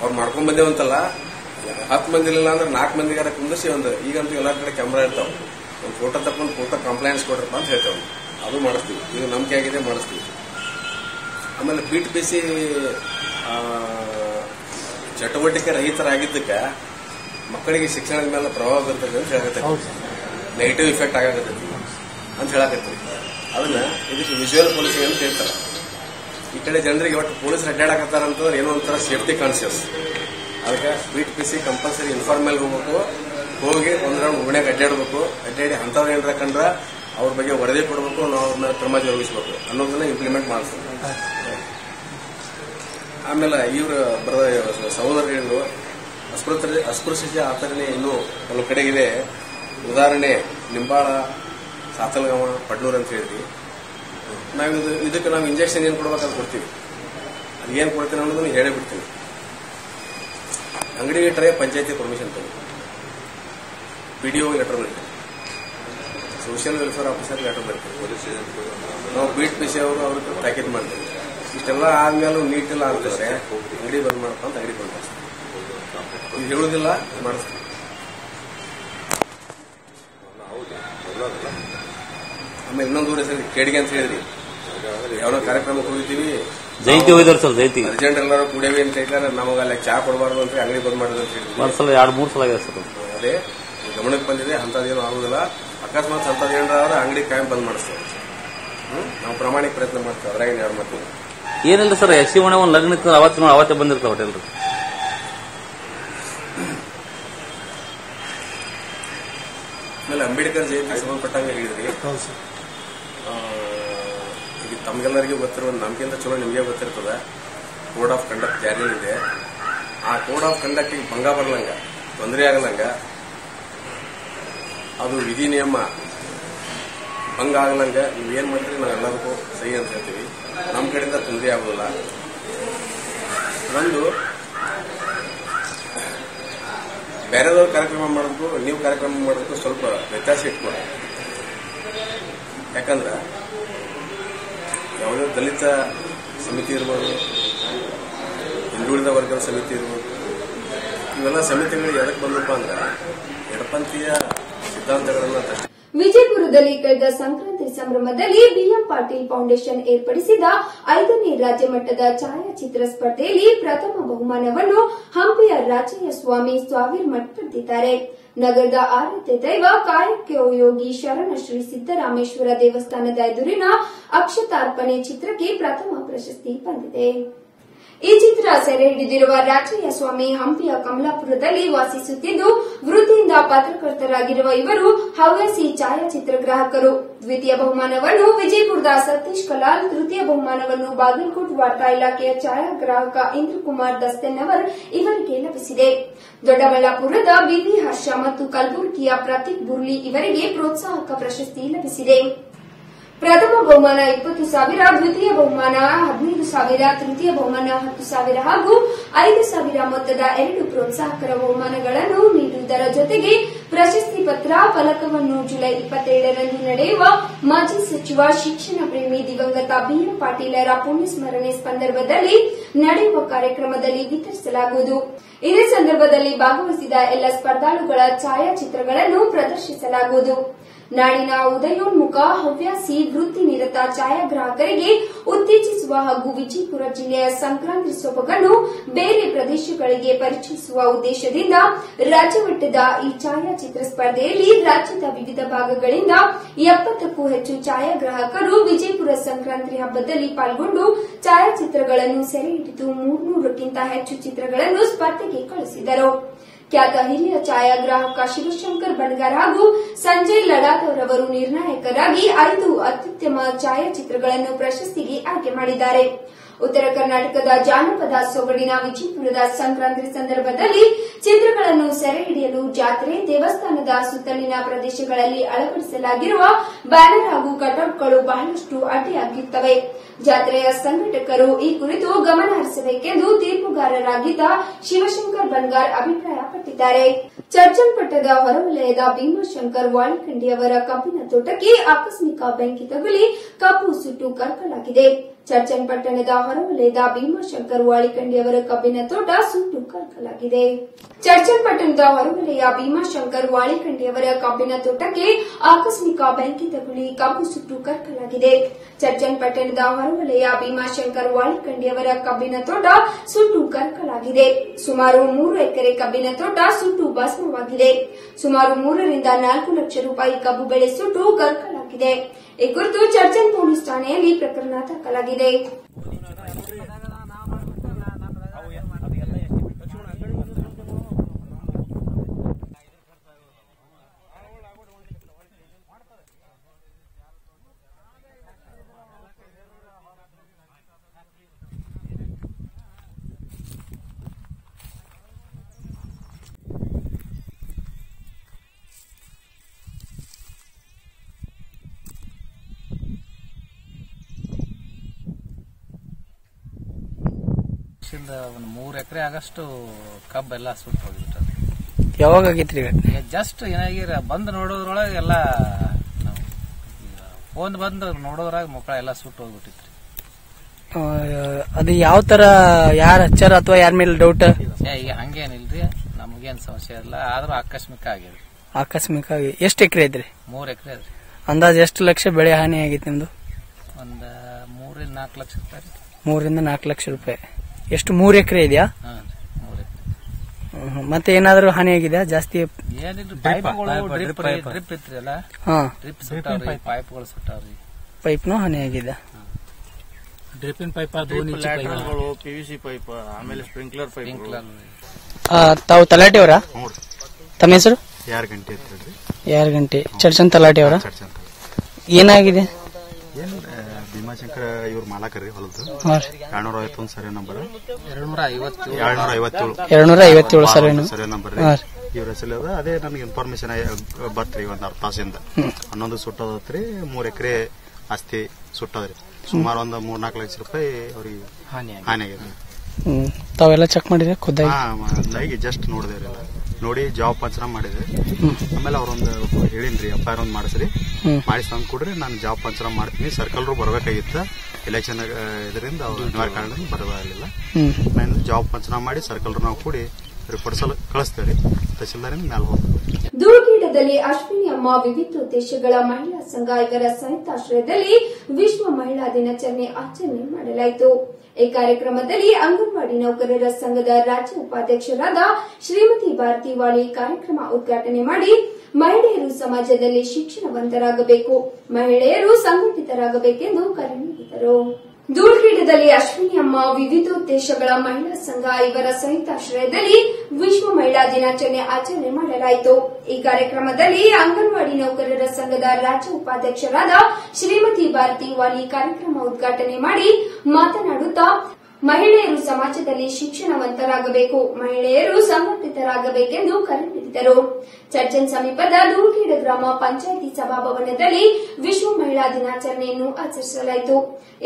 ಅವ್ರು ಮಾಡ್ಕೊಂಡ್ ಬಂದೇವಂತಲ್ಲ ಹತ್ತು ಮಂದಿ ಇಲ್ಲ ಅಂದ್ರೆ ನಾಲ್ಕು ಮಂದಿಗಾರ ಕುಂದಿಸಿ ಒಂದು ಈಗಂತೂ ಎಲ್ಲ ಕಡೆ ಕ್ಯಾಮ್ರಾ ಇರ್ತಾವೆ ಒಂದು ಫೋಟೋ ತಕೊಂಡು ಫೋಟೋ ಕಂಪ್ಲೇಂಟ್ಸ್ ಕೊಡ್ರಪ್ಪ ಅಂತ ಹೇಳ್ತೇವೆ. ಅದು ಮಾಡಿಸ್ತೀವಿ. ಇದು ನಂಬಿಕೆ ಆಗಿದೆ ಮಾಡಿಸ್ತೀವಿ. ಆಮೇಲೆ ಬಿಟ್ ಪಿ ಸಿ ಚಟುವಟಿಕೆ ರಹಿತರಾಗಿದ್ದಕ್ಕೆ ಮಕ್ಕಳಿಗೆ ಶಿಕ್ಷಣದ ಮೇಲೆ ಪ್ರಭಾವ ಬೀರ್ತದೆ ಅಂತ ಹೇಳಕತ್ತೀವಿ. ನೆಗೆಟಿವ್ ಇಫೆಕ್ಟ್ ಆಗಕತ್ತೈತಿ ಅಂತ ಹೇಳಕತ್ತೀವಿ. ಅದನ್ನ ಇದಕ್ಕೆ ವಿಜುವಲ್ ಪೊಲೀಸಿಂಗ್ ಅಂತ ಹೇಳ್ತಾರೆ. ಈ ಕಡೆ ಜನರಿಗೆ ಒಟ್ಟು ಪೊಲೀಸ್ ಅಡ್ಡಾಡಕತ್ತಾರಂತಂದ್ರೆ ಏನೋ ಒಂಥರ ಸೇಫ್ಟಿ ಕಾನ್ಶಿಯಸ್ ಅದಕ್ಕೆ ಸ್ವೀಟ್ ಪಿಸಿ ಕಂಪಲ್ಸರಿ ಇನ್ಫಾರ್ಮಲ್ ಹೋಗ್ಬೇಕು ಹೋಗಿ ಒಂದ್ರ ರೌಂಡ್ ಅಡ್ಡಾಡಬೇಕು. ಅಡ್ಡಾಡಿ ಅಂಥವ್ರು ಏನಾರ ಕಂಡ್ರ ಅವ್ರ ಬಗ್ಗೆ ವರದಿ ಕೊಡಬೇಕು, ನಾವು ಅವ್ರನ್ನ ಕ್ರಮ ಜರುಗಿಸ್ಬೇಕು ಅನ್ನೋದನ್ನ ಇಂಪ್ಲಿಮೆಂಟ್ ಮಾಡ್ತೀವಿ. ಆಮೇಲೆ ಇವರು ಬರೋ ಸಹೋದರರು ಅಸ್ಪೃಶ್ಯ ಅಸ್ಪೃಶ್ಯತೆ ಆಚರಣೆ ಇನ್ನೂ ಕೆಲವು ಕಡೆಗಿದೆ. ಉದಾಹರಣೆ, ನಿಂಬಾಳ, ಸಾತಲಗಾಮ, ಪಡ್ನೂರ್ ಅಂತ ಹೇಳಿದ್ವಿ. ನಾವು ಇದು ಇದಕ್ಕೆ ನಾವು ಇಂಜೆಕ್ಷನ್ ಏನು ಕೊಡ್ಬೇಕಂತ ಕೊಡ್ತೀವಿ. ಅದು ಏನು ಕೊಡ್ತೀನಿ ಅನ್ನೋದನ್ನ ಹೇಳೇ ಬಿಡ್ತೀನಿ. ಅಂಗಡಿ ಇಟ್ಟರೆ ಪಂಚಾಯತಿ ಪರ್ಮಿಷನ್ ತಗೋ. ಪಿ ಡಿ ಒ ಲೆಟರ್ ಬರೀತೀವಿ ಸೋಷಿಯಲ್ ವೆಲ್ಫೇರ್ ಆಫೀಸರ್ ಲೆಟರ್ ಬರೀತೀವಿ ನಾವು ಬೀಟ್ ಪಿ ಸಿ ಅವರು ಅವ್ರಿಗೆ ಪ್ಯಾಕೇಜ್ ಮಾಡ್ತೀವಿ. ಇಷ್ಟೆಲ್ಲ ಆದ್ಮೇಲೂ ನೀಟ್ ಎಲ್ಲ ಅಂತಂದ್ರೆ ಅಂಗಡಿ ಬಂದ್ ಅಂತ ಅಂಗಡಿ ಬಂದ್ ಇದು ಹೇಳುವುದಿಲ್ಲ ಮಾಡಿಸ್ತೀವಿ. ಆಮೇಲೆ ಇನ್ನೊಂದು ಊರ ಹೆಸರು ಕೇಡಿಗೆ ಅಂತ ಹೇಳಿದ್ರಿ. ಯಾವ್ದೋ ಕಾರ್ಯಕ್ರಮಕ್ಕೆ ಹೋಗಿದ್ದೀವಿ. ಜಯಂತಿ ಹೋಯ್ದಾರೆ ಸರ್ ಜಯಂತಿ. ಅರ್ಜೆಂಟ್ ಎಲ್ಲರೂ ಕುಡಿಯವಿ ಅಂತ ಹೇಳ್ತಾರೆ ನಮಗೆ ಅಲ್ಲಿ ಚಾ ಕೊಡಬಾರ್ದು ಅಂತ ಅಂಗಡಿ ಬಂದ್ ಮಾಡಿದ್ರು ಅಂತ ಹೇಳಿದ್ವಿ ಒಂದ್ ಸಲ ಎರಡು ಮೂರು ಸಲ ಆಗಿದೆ ಸರ್. ಅದೇ ಗಮನಕ್ಕೆ ಬಂದಿದೆ ಅಂಥದ್ದೇನು ಆಗುದಿಲ್ಲ. ಅಕಸ್ಮಾತ್ ಅಂಥದ್ದು ಏನಾರ ಆದ್ರೆ ಅಂಗಡಿ ಕಾಯಂ ಬಂದ್ ಮಾಡಿಸ್ತೇವೆ ಹ್ಮ್? ನಾವು ಪ್ರಾಮಾಣಿಕ ಪ್ರಯತ್ನ ಮಾಡ್ತೇವೆ. ಅದ್ರಾಗ ಯಾರು ಮಾಡ್ತೀವಿ ಏನಿಲ್ಲ ಸರ್ ಸಸಿವಣೆ ಒಂದು ಲಗ್ನಕ್ಕೆ ಅವತ್ತು ಅವತ್ತೆ ಅವತ್ತೇ ಬಂದಿರ್ತಾವ ಹೋಟೆಲ್ ಆಮೇಲೆ ಅಂಬೇಡ್ಕರ್ ಜಯಂತಿ ಸಂಬಂಧಪಟ್ಟಂಗೆ ಹೇಳಿದ್ರಿ. ತಮ್ಗೆಲ್ಲರಿಗೂ ಗೊತ್ತಿರೋ ನಮಗಿಂತ ಚಲೋ ನಿಮಗೆ ಗೊತ್ತಿರ್ತದ. ಕೋಡ್ ಆಫ್ ಕಂಡಕ್ಟ್ ಜಾರಿಯಲ್ಲಿದೆ ಆ ಕೋಡ್ ಆಫ್ ಕಂಡಕ್ಟಿಗೆ ಭಂಗ ಬರಲಂಗ, ತೊಂದರೆ ಆಗಲಂಗ, ಅದು ವಿಧಿ ನಿಯಮ, ಭಂಗ ಆಗಲಂಗ ನೀವು ಏನ್ ಮಾಡ್ತೀರಿ ನಾವು ಎಲ್ಲರಿಗೂ ಸಹಿ ಅಂತ ಹೇಳ್ತೀವಿ. ನಮ್ಮ ಕಡೆಯಿಂದ ತೊಂದರೆ ಆಗೋದಿಲ್ಲ. ಒಂದು ಬೇರೆದವ್ರು ಕಾರ್ಯಕ್ರಮ ಮಾಡೋದಕ್ಕೂ ನೀವು ಕಾರ್ಯಕ್ರಮ ಮಾಡೋದಕ್ಕೂ ಸ್ವಲ್ಪ ವ್ಯತ್ಯಾಸ ಇಟ್ಕೊಳ್ಳಿ ಯಾಕಂದ್ರೆ ಯಾವುದೇ ದಲಿತ ಸಮಿತಿ ಇರ್ಬೋದು, ಹಿಂದುಳಿದ ವರ್ಗದ ಸಮಿತಿ ಇರ್ಬೋದು. ಇವೆಲ್ಲ ಸಮಿತಿಗಳು ಎದಕ್ಕೆ ಬಂದಪ್ಪ ಅಂದ್ರೆ ಎಡಪಂಥೀಯ ಸಿದ್ಧಾಂತಗಳನ್ನ ವಿಜಯಪುರದಲ್ಲಿ ಕಳೆದ ಸಂಕ್ರಾಂತಿ ಸಂಭ್ರಮದಲ್ಲಿ ಬಿಎಂ ಪಾಟೀಲ್ ಫೌಂಡೇಶನ್ ಏರ್ಪಡಿಸಿದ ಐದನೇ ರಾಜ್ಯ ಮಟ್ಟದ ಛಾಯಾಚಿತ್ರ ಸ್ಪರ್ಧೆಯಲ್ಲಿ ಪ್ರಥಮ ಬಹುಮಾನವನ್ನು ಹಂಪಿಯ ರಾಜಯ್ಯ ಸ್ವಾಮಿ ಸ್ವಾವೀರ್ ಮಠ್ ಪಡೆದಿದ್ದಾರೆ. ನಗರದ ಆರಾಧ್ಯ ದೈವ ಕಾಯಕಯೋಗಿ ಶರಣ ಶ್ರೀ ಸಿದ್ದರಾಮೇಶ್ವರ ದೇವಸ್ಥಾನದ ಎದುರಿನ ಅಕ್ಷತಾರ್ಪಣೆ ಚಿತ್ರಕ್ಕೆ ಪ್ರಥಮ ಪ್ರಶಸ್ತಿ ಬಂದಿದೆ ಈ ಚಿತ್ರ ಸೆರೆ ಹಿಡಿದಿರುವ ರಾಜಯ್ಯ ಸ್ವಾಮಿ ಹಂಪಿಯ ಕಮಲಾಪುರದಲ್ಲಿ ವಾಸಿಸುತ್ತಿದ್ದು, ವೃತ್ತಿಯಿಂದ ಪತ್ರಕರ್ತರಾಗಿರುವ ಇವರು ಹವ್ಯಾಸಿ ಛಾಯಾಚಿತ್ರ ಗ್ರಾಹಕರು. ದ್ವಿತೀಯ ಬಹುಮಾನವನ್ನು ವಿಜಯಪುರದ ಸತೀಶ್ ಕಲಾಲ್, ತೃತೀಯ ಬಹುಮಾನವನ್ನು ಬಾಗಲಕೋಟ್ ವಾರ್ತಾ ಇಲಾಖೆಯ ಛಾಯಾಗ್ರಾಹಕ ಇಂದ್ರಕುಮಾರ್ ದಸ್ತನ್ನವರ್ ಇವರಿಗೆ ಲಭಿಸಿದೆ. ದೊಡ್ಡಬಳ್ಳಾಪುರದ ಬಿವಿ ಹರ್ಷ ಮತ್ತು ಕಲಬುರಗಿಯ ಪ್ರತೀಕ್ ಬುರ್ಲಿ ಇವರಿಗೆ ಪ್ರೋತ್ಸಾಹಕ ಪ್ರಶಸ್ತಿ ಲಭಿಸಿದೆ. ಪ್ರಥಮ ಬಹುಮಾನ ಇಪ್ಪತ್ತು ಸಾವಿರ, ದ್ವಿತೀಯ ಬಹುಮಾನ ಹದಿನೈದು ಸಾವಿರ, ತೃತೀಯ ಬಹುಮಾನ ಹತ್ತು ಸಾವಿರ ಹಾಗೂ ಐದು ಸಾವಿರ ಮೊತ್ತದ ಎರಡು ಪ್ರೋತ್ಸಾಹಕರ ಬಹುಮಾನಗಳನ್ನು ನೀಡುವುದರ ಜೊತೆಗೆ ಪ್ರಶಸ್ತಿ ಪತ್ರ ಫಲಕವನ್ನು ಜುಲೈ ಇಪ್ಪತ್ತೇಳರಂದು ನಡೆಯುವ ಮಾಜಿ ಸಚಿವ ಶಿಕ್ಷಣ ಪ್ರೇಮಿ ದಿವಂಗತ ಬಿಎಂ ಪಾಟೀಲರ ಪುಣ್ಯಸ್ಮರಣೆ ಸಂದರ್ಭದಲ್ಲಿ ನಡೆಯುವ ಕಾರ್ಯಕ್ರಮದಲ್ಲಿ ವಿತರಿಸಲಾಗುವುದು. ಇದೇ ಸಂದರ್ಭದಲ್ಲಿ ಭಾಗವಹಿಸಿದ ಎಲ್ಲ ಸ್ಪರ್ಧಾಳುಗಳ ಛಾಯಾಚಿತ್ರಗಳನ್ನು ಪ್ರದರ್ಶಿಸಲಾಗುವುದು. ನಾಡಿನ ಉದಯೋನ್ಮುಖ ಹವ್ಯಾಸಿ ವೃತ್ತಿ ನಿರತ ಛಾಯಾಗ್ರಾಹಕರಿಗೆ ಉತ್ತೇಜಿಸುವ ಹಾಗೂ ವಿಜಯಪುರ ಜಿಲ್ಲೆಯ ಸಂಕ್ರಾಂತಿ ಸೊಬಗನ್ನು ಬೇರೆ ಪ್ರದೇಶಗಳಿಗೆ ಪರಿಚಯಿಸುವ ಉದ್ದೇಶದಿಂದ ರಾಜ್ಯಮಟ್ಟದ ಈ ಛಾಯಾಚಿತ್ರ ಸ್ಪರ್ಧೆಯಲ್ಲಿ ರಾಜ್ಯದ ವಿವಿಧ ಭಾಗಗಳಿಂದ ಎಪ್ಪತ್ತಕ್ಕೂ ಹೆಚ್ಚು ಛಾಯಾಗ್ರಾಹಕರು ವಿಜಯಪುರ ಸಂಕ್ರಾಂತಿ ಹಬ್ಬದಲ್ಲಿ ಪಾಲ್ಗೊಂಡು ಛಾಯಾಚಿತ್ರಗಳನ್ನು ಸೆರೆ ಹಿಡಿದು ಮೂರ್ನೂರಕ್ಕಿಂತ ಹೆಚ್ಚು ಚಿತ್ರಗಳನ್ನು ಸ್ಪರ್ಧೆಗೆ ಕಳಿಸಿದರು. ಖ್ಯಾತ ಹಿರಿಯ ಛಾಯಾಗ್ರಾಹಕ ಶಿವಶಂಕರ್ ಬಣಗಾರ್ ಹಾಗೂ ಸಂಜಯ್ ಲಡಾದವರವರು ನಿರ್ಣಾಯಕರಾಗಿ ಐದು ಅತ್ಯುತ್ತಮ ಛಾಯಾಚಿತ್ರಗಳನ್ನು ಪ್ರಶಸ್ತಿಗೆ ಆಯ್ಕೆ ಮಾಡಿದ್ದಾರೆ. ಉತ್ತರ ಕರ್ನಾಟಕದ ಜಾನಪದ ಸೊಗಡಿನ ವಿಜಯಪುರದ ಸಂಕ್ರಾಂತಿ ಸಂದರ್ಭದಲ್ಲಿ ಚಿತ್ರಗಳನ್ನು ಸೆರೆ ಹಿಡಿಯಲು ಜಾತ್ರೆ, ದೇವಸ್ಥಾನದ ಸುತ್ತಲಿನ ಪ್ರದೇಶಗಳಲ್ಲಿ ಅಳವಡಿಸಲಾಗಿರುವ ಬ್ಯಾನರ್ ಹಾಗೂ ಕಟೌಟ್ಗಳು ಬಹಳಷ್ಟು ಅಡ್ಡಿಯಾಗಿರುತ್ತವೆ. ಜಾತ್ರೆಯ ಸಂಘಟಕರು ಈ ಕುರಿತು ಗಮನ ಹರಿಸಬೇಕೆಂದು ತೀರ್ಪುಗಾರರಾಗಿದ್ದ ಶಿವಶಂಕರ್ ಬನ್ಗಾರ್ ಅಭಿಪ್ರಾಯಪಟ್ಟಿದ್ದಾರೆ ಚರ್ಚಲ್ಪಟ್ಟದ ಹೊರವಲಯದ ಭೀಮಶಂಕರ್ ವಾಳಿಕಂಡಿ ಅವರ ಕಬ್ಬಿನ ತೋಟಕ್ಕೆ ಆಕಸ್ಮಿಕ ಬೆಂಕಿ ತಗುಲಿ ಕಬ್ಬು ಸುಟ್ಟು ಕರ್ಕಲಾಗಿದೆ. ಚರ್ಚನ್ ಪಟ್ಟಣದ ಹೊರವಲಯದ ಭೀಮಾಶಂಕರ್ ವಾಳಿಕಂಡಿ ಅವರ ಕಬ್ಬಿನ ತೋಟ ಸುಟ್ಟು ಕರ್ಕಲಾಗಿದೆ. ಚರ್ಚನ್ ಪಟ್ಟಣದ ಹೊರವಲಯ ಭೀಮಾಶಂಕರ್ ವಾಳಿಕಂಡಿ ಅವರ ಕಬ್ಬಿನ ತೋಟಕ್ಕೆ ಆಕಸ್ಮಿಕ ಬೆಂಕಿ ತಗುಲಿ ಕಬ್ಬು ಸುಟ್ಟು ಕರ್ಕಲಾಗಿದೆ. ಚರ್ಚನ್ ಪಟ್ಟಣದ ಹೊರವಲಯ ಭೀಮಾಶಂಕರ್ ವಾಳಿಕಂಡಿ ಅವರ ಕಬ್ಬಿನ ತೋಟ ಸುಟ್ಟು ಕರ್ಕಲಾಗಿದೆ. ಸುಮಾರು ಮೂರು ಎಕರೆ ಕಬ್ಬಿನ ತೋಟ ಸುಟ್ಟು ಭಸ್ಮವಾಗಿದೆ. ಸುಮಾರು ಮೂರರಿಂದ ನಾಲ್ಕು ಲಕ್ಷ ರೂಪಾಯಿ ಕಬ್ಬು ಬೆಳೆ ಸುಟ್ಟು ಕರ್ಕಲಾಗಿದೆ. ಈ ಕುರಿತು ಚರ್ಚನ್ ಪೊಲೀಸ್ ಠಾಣೆಯಲ್ಲಿ ಪ್ರಕರಣ ದಾಖಲಾಗಿದೆ. ವರ್ಷದಿಂದ ಒಂದು ಮೂರು ಎಕರೆ ಆಗಷ್ಟು ಕಬ್ಬೆಲ್ಲ ಸುಟ್ಟು ಹೋಗಿಬಿಟ್ಟು ಯಾವಾಗ ಆಗೈತ್ರಿ ಈಗ? ಜಸ್ಟ್ ಏನಾಗಿರ ಬಂದು ನೋಡೋದ್ರೊಳಗೆ ಎಲ್ಲ ಫೋನ್ ಬಂದು ನೋಡೋದ್ರಾಗ ಮಕ್ಕಳ ಎಲ್ಲ ಸುಟ್ಟು ಹೋಗ್ಬಿಟ್ಟಿತ್ರಿ. ಅದು ಯಾವ ತರ ಯಾರ ಹಚ್ಚಾರ ಅಥವಾ ಯಾರ ಮೇಲೆ ಡೌಟ್ ಈಗ ಹಂಗೇನಿಲ್ರಿ ನಮಗೇನ್ ಸಮಸ್ಯೆ ಇಲ್ಲ ಆದ್ರೂ ಆಕಸ್ಮಿಕ ಆಗಿದ್ರಿ. ಆಕಸ್ಮಿಕ ಆಗಿ ಎಷ್ಟು ಎಕರೆ ಐತ್ರಿ? ಮೂರ್ ಎಕರೆ ಅದ್ರಿ ಅಂದಾಜ್ ಎಷ್ಟು ಲಕ್ಷ ಬೆಳೆ ಹಾನಿ ಆಗಿತ್ತು ನಿಮ್ದು? ಒಂದ್ ಮೂರಿಂದ ನಾಲ್ಕು ಲಕ್ಷ ರೂಪಾಯಿ. ಮೂರಿಂದ ನಾಲ್ಕು ಲಕ್ಷ ರೂಪಾಯಿ. ಎಷ್ಟು ಮೂರ್ ಎಕರೆ ಇದೆಯಾ. ಮತ್ತೆ ಏನಾದರೂ ಹಾನಿ ಆಗಿದೆಯಾ? ಜಾಸ್ತಿ ಪೈಪ್ನು ಹಾನಿ ಆಗಿದೆ ಡ್ರಿಪ್ಪಿನ ಪೈಪ್ ಪಿವಿಸಿ ಪೈಪ್ ಆಮೇಲೆ ಸ್ಪ್ರಿಂಕ್ಲರ್ ಪೈಪ್ ಆ, ತಾವು ತಲಾಟಿ ಅವರ? ತಮ್ಮ ಹೆಸರು? ಯಾರು ಗಂಟೆ ಅಂತ ಹೇಳ್ರಿ ಯಾರು ಗಂಟೆ? ಚರ್ಚನ್ ತಲಾಟಿ ಅವರ? ಏನಾಗಿದೆ? ಭೀಮಾಶಂಕರ ಇವ್ರ ಮಾಲಕರಿ ಹೊಲದ್ದು. ಹಾ. ಎರಡ್ನೂರ ಐವತ್ತೊಂದು ಸರಿ ನಂಬರ್. ಎರಡ್ನೂರ ಐವತ್ತು ಎರಡ್ನೂರ ಐವತ್ತೇಳು ಎರಡ್ನೂರ ಐವತ್ತೇಳು ಸರಿ ಸರಿ ನಂಬರ್. ಇವ್ರ ಹೆಸರು ಅದ. ಅದೇ ನಮ್ಗೆ ಇನ್ಫಾರ್ಮೇಶನ್ ಬರ್ತ್ರಿ ಒಂದ್ ಅರ್ಧ ತಾಸಿಂದ. ಹನ್ನೊಂದು ಸುಟ್ಟದತ್ರಿ ಮೂರ್ ಎಕರೆ ಆಸ್ತಿ ಸುಟ್ಟದ್ರಿ ಸುಮಾರು ಒಂದ್ ಮೂರ್ ನಾಲ್ಕು ಲಕ್ಷ ರೂಪಾಯಿ ಅವ್ರಿಗೆ ಹಾನಿ ಹಾನಿ ಆಗಿದೆ. ಹ್ಮ್. ತಾವೆಲ್ಲ ಚೆಕ್ ಮಾಡಿದ್ರೆ? ಖುದ್ದಾಗಿ? ಜಸ್ಟ್ ನೋಡಿದೇವ್ರಿ ನೋಡಿ ಜಾಬ್ ಪಂಚನ ಮಾಡಿದ್ರಿ. ಆಮೇಲೆ ಅವ್ರೊಂದು ಹೇಳಿನ್ರಿ ಎಫ್ ಐ ಆರ್ ಒಂದು ಮಾಡಿಸ್ರಿ. ಹ್ಮ್. ಮಾಡಿಸಿ ತಂದು ಕೊಡ್ರಿ ನಾನು ಜಾಬ್ ಪಂಚನ ಮಾಡ್ತೀನಿ. ಸರ್ಕಲ್ರು ಬರಬೇಕಾಗಿತ್ತು. ಎಲೆಕ್ಷನ್ ಇದರಿಂದ ಅವ್ರು ಅನಿವಾರ್ಯ ಕಾರಣ ಬರಲಿಲ್ಲ ಹ್ಮ್. ನಾನು ಜಾಬ್ ಪಂಚನ ಮಾಡಿ ಸರ್ಕಲ್ರು ನಾವು ಕೂಡಿ ಎಲ್ಲ ಕಳಿಸ್ತೇವೆ ತಹಸೀಲ್ದಾರಿಂದ ಮ್ಯಾಲ ದುರ್ಗೀಡದಲ್ಲಿ ಅಶ್ವಿನಿ ಅಮ್ಮ ವಿವಿಧ ದೇಶಗಳ ಮಹಿಳಾ ಸಂಘ ಇವರ ಸಂಯುಕ್ತಾಶ್ರಯದಲ್ಲಿ ವಿಶ್ವ ಮಹಿಳಾ ದಿನಾಚರಣೆ ಆಚರಣೆ ಮಾಡಲಾಯಿತು. ಈ ಕಾರ್ಯಕ್ರಮದಲ್ಲಿ ಅಂಗನವಾಡಿ ನೌಕರರ ಸಂಘದ ರಾಜ್ಯ ಉಪಾಧ್ಯಕ್ಷರಾದ ಶ್ರೀಮತಿ ಭಾರತಿವಾಳಿ ಕಾರ್ಯಕ್ರಮ ಉದ್ಘಾಟನೆ ಮಾಡಿ ಮಹಿಳೆಯರು ಸಮಾಜದಲ್ಲಿ ಶಿಕ್ಷಣವಂತರಾಗಬೇಕು, ಮಹಿಳೆಯರು ಸಂಘಟಿತರಾಗಬೇಕೆಂದು ಕರೆ ನೀಡಿದರು. ಧೂಳ್ಗೀಡದಲ್ಲಿ ಅಶ್ವಿನಿ ಅಮ್ಮ ವಿವಿಧೋದ್ದೇಶಗಳ ಮಹಿಳಾ ಸಂಘ ಇವರ ಸಂಯುಕ್ತಾಶ್ರಯದಲ್ಲಿ ವಿಶ್ವ ಮಹಿಳಾ ದಿನಾಚರಣೆ ಆಚರಣೆ ಮಾಡಲಾಯಿತು. ಈ ಕಾರ್ಯಕ್ರಮದಲ್ಲಿ ಅಂಗನವಾಡಿ ನೌಕರರ ಸಂಘದ ರಾಜ್ಯ ಉಪಾಧ್ಯಕ್ಷರಾದ ಶ್ರೀಮತಿ ಭಾರತಿ ವಾಲಿ ಕಾರ್ಯಕ್ರಮ ಉದ್ಘಾಟನೆ ಮಾಡಿ ಮಾತನಾಡುತ್ತಾ, ಮಹಿಳೆಯರು ಸಮಾಜದಲ್ಲಿ ಶಿಕ್ಷಣವಂತರಾಗಬೇಕು, ಮಹಿಳೆಯರು ಸಂಘಟಿತರಾಗಬೇಕೆಂದು ಕರೆ ನೀಡಿದರು ಚರ್ಚನ್ ಸಮೀಪದ ಧೂಳ್ಗೀಡ ಗ್ರಾಮ ಪಂಚಾಯಿತಿ ಸಭಾಭವನದಲ್ಲಿ ವಿಶ್ವ ಮಹಿಳಾ ದಿನಾಚರಣೆಯನ್ನು ಆಚರಿಸಲಾಯಿತು.